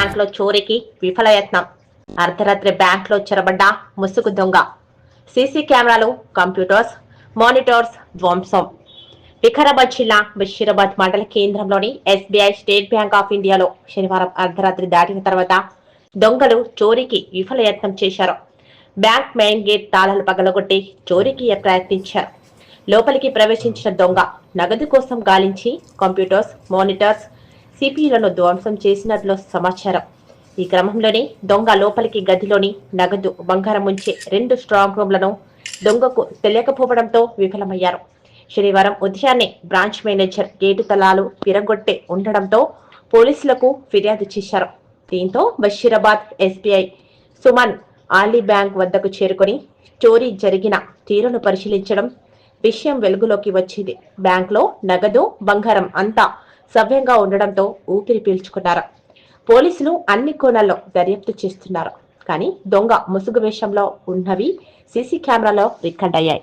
బ్యాంకులో చోరీకి విఫలయత్నం. అర్ధరాత్రి బ్యాంకులో చొరబడ్డ ముసుగు దొంగ. సీసీ కెమెరాలు కంప్యూటర్స్ మానిటర్స్ ధ్వంసం. వికారాబాద్ జిల్లా బషీరాబాద్ మండల కేంద్రంలోని ఎస్బీఐ స్టేట్ బ్యాంక్ ఆఫ్ ఇండియాలో శనివారం అర్ధరాత్రి దాటిన తర్వాత దొంగలు చోరీకి విఫలయత్నం చేశారు. బ్యాంక్ మెయిన్ గేట్ తాళాలు పగలగొట్టి చోరీకి ప్రయత్నించారు. లోపలికి ప్రవేశించిన దొంగ నగదు కోసం గాలించి కంప్యూటర్స్ మానిటర్స్ సిపిలను ధ్వంసం చేసినట్లు సమాచారం. ఈ క్రమంలోనే దొంగ లోపలికి గదిలోని నగదు బంగారం ఉంచే రెండు స్ట్రాంగ్ రూమ్లను దొంగకు తెలియకపోవడంతో విఫలమయ్యారు. శనివారం ఉదయాన్నే బ్రాంచ్ మేనేజర్ గేటు తలాలు విరగొట్టే ఉండడంతో పోలీసులకు ఫిర్యాదు చేశారు. దీంతో బషీరాబాద్ ఎస్బీఐ సుమన్ ఆలీ బ్యాంక్ వద్దకు చేరుకొని చోరీ జరిగిన తీరును పరిశీలించడం విషయం వెలుగులోకి వచ్చింది. బ్యాంక్లో నగదు బంగారం అంతా సవ్యంగా ఉండడంతో ఊపిరి పీల్చుకున్నారు. పోలీసులు అన్ని కోణాల్లో దర్యాప్తు చేస్తున్నారు. కానీ దొంగ ముసుగు వేషంలో ఉన్నవి సీసీ కెమెరాలో రికార్డ్ అయ్యాయి.